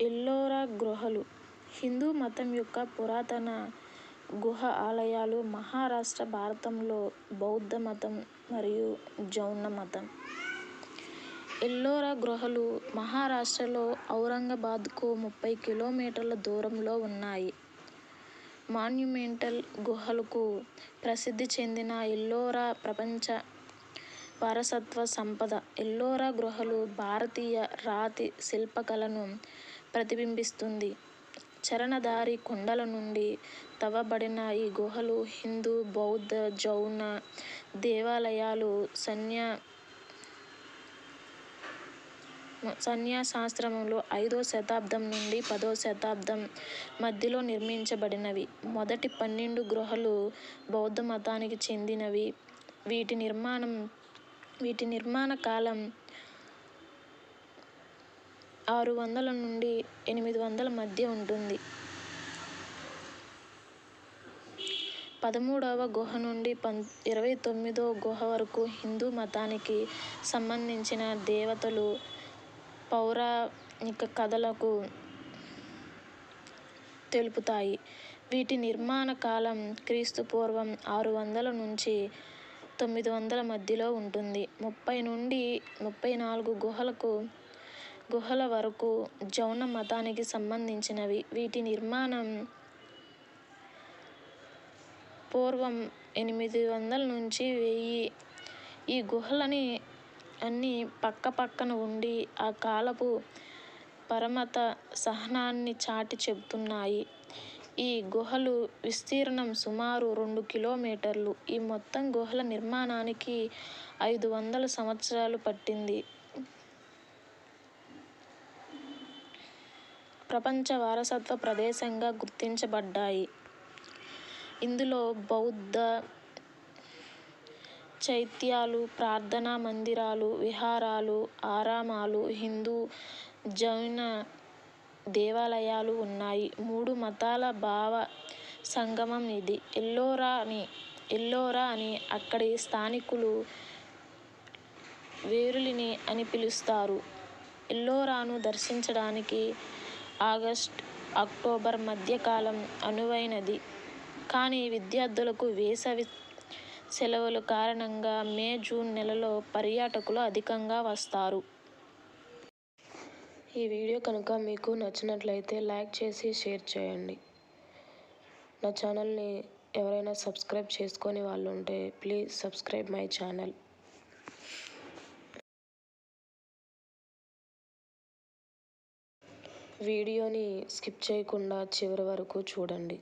ఎల్లోరా గుహలు హిందూ మతం యొక్క పురాతన గుహ ఆలయాలు మహారాష్ట్ర భారతంలో బౌద్ధ మతం మరియు జౌన మతం. ఎల్లోరా గుహలు మహారాష్ట్రలో ఔరంగాబాద్కు ముప్పై కిలోమీటర్ల దూరంలో ఉన్నాయి. మాన్యుమెంటల్ గుహలకు ప్రసిద్ధి చెందిన ఎల్లోరా ప్రపంచ వారసత్వ సంపద. ఎల్లోరా గుహలు భారతీయ రాతి శిల్పకళను ప్రతిబింబిస్తుంది. చరణధారి కొండల నుండి తవ్వబడిన ఈ గుహలు హిందూ, బౌద్ధ, జౌన దేవాలయాలు సన్యాసాశ్రమాలు ఐదో శతాబ్దం నుండి పదో శతాబ్దం మధ్యలో నిర్మించబడినవి. మొదటి పన్నెండు గుహలు బౌద్ధమతానికి చెందినవి. వీటి నిర్మాణం వీటి నిర్మాణ కాలం ఆరు వందల నుండి ఎనిమిది వందల మధ్య ఉంటుంది. పదమూడవ గుహ నుండి ఇరవై తొమ్మిదో గుహ వరకు హిందూ మతానికి సంబంధించిన దేవతలు, పౌరాణిక కథలకు తెలుపుతాయి. వీటి నిర్మాణ కాలం క్రీస్తు పూర్వం ఆరు వందల నుంచి తొమ్మిది వందల మధ్యలో ఉంటుంది. ముప్పై నుండి ముప్పై నాలుగు గుహలకు గుహల వరకు జౌన మతానికి సంబంధించినవి. వీటి నిర్మాణం పూర్వం ఎనిమిది వందల నుంచి వెయ్యి. ఈ గుహలని అన్నీ పక్కపక్కన ఉండి ఆ కాలపు పరమత సహనాన్ని చాటి చెబుతున్నాయి. ఈ గుహలు విస్తీర్ణం సుమారు రెండు కిలోమీటర్లు. ఈ మొత్తం గుహల నిర్మాణానికి ఐదు వందల సంవత్సరాలు పట్టింది. ప్రపంచ వారసత్వ ప్రదేశంగా గుర్తించబడ్డాయి. ఇందులో బౌద్ధ చైత్యాలు, ప్రార్థనా మందిరాలు, విహారాలు, ఆరామాలు, హిందూ, జైన దేవాలయాలు ఉన్నాయి. మూడు మతాల భావ సంగమం ఇది. ఎల్లోరా అని అక్కడి స్థానికులు వేరులిని అని పిలుస్తారు. ఎల్లోరాను దర్శించడానికి ఆగస్ట్ అక్టోబర్ మధ్యకాలం అనువైనది. కానీ విద్యార్థులకు వేసవి సెలవుల కారణంగా మే, జూన్ నెలలో పర్యాటకులు అధికంగా వస్తారు. ఈ వీడియో కనుక మీకు నచ్చినట్లయితే లైక్ చేసి షేర్ చేయండి. నా ఛానల్ని ఎవరైనా సబ్స్క్రైబ్ చేసుకుని వాళ్ళు ఉంటే ప్లీజ్ సబ్స్క్రైబ్ మై ఛానల్. వీడియోని స్కిప్ చేయకుండా చివరి వరకు చూడండి.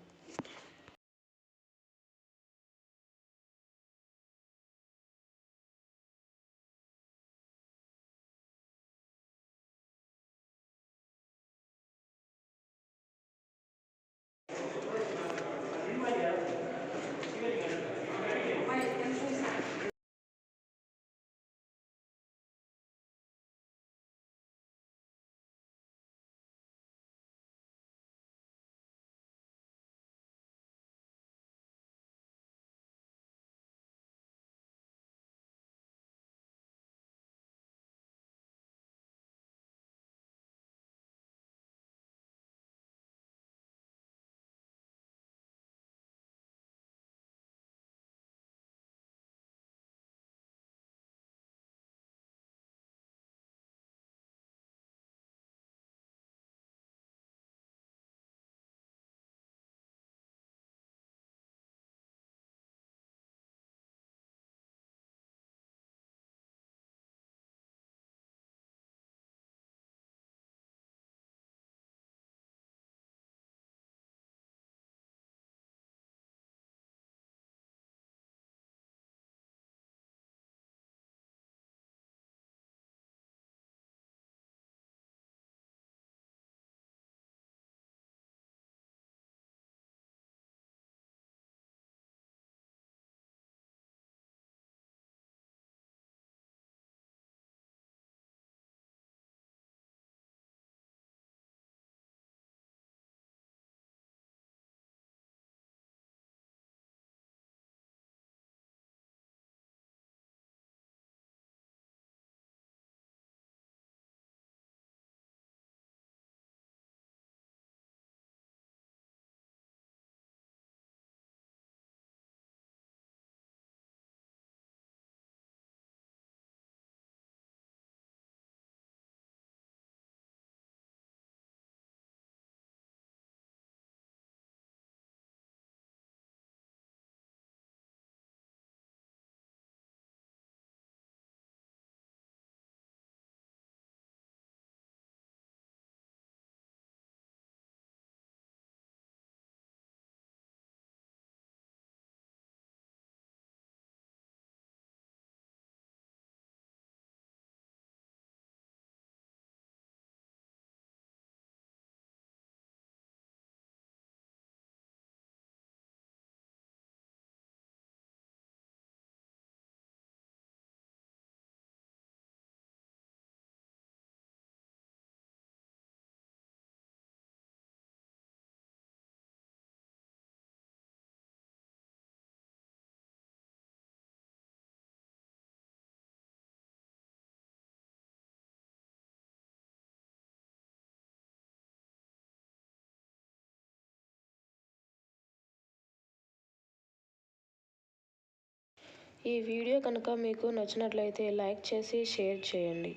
ఈ వీడియో కనుక మీకు నచ్చినట్లయితే లైక్ చేసి షేర్ చేయండి.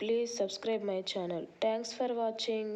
Please subscribe my channel. Thanks for watching.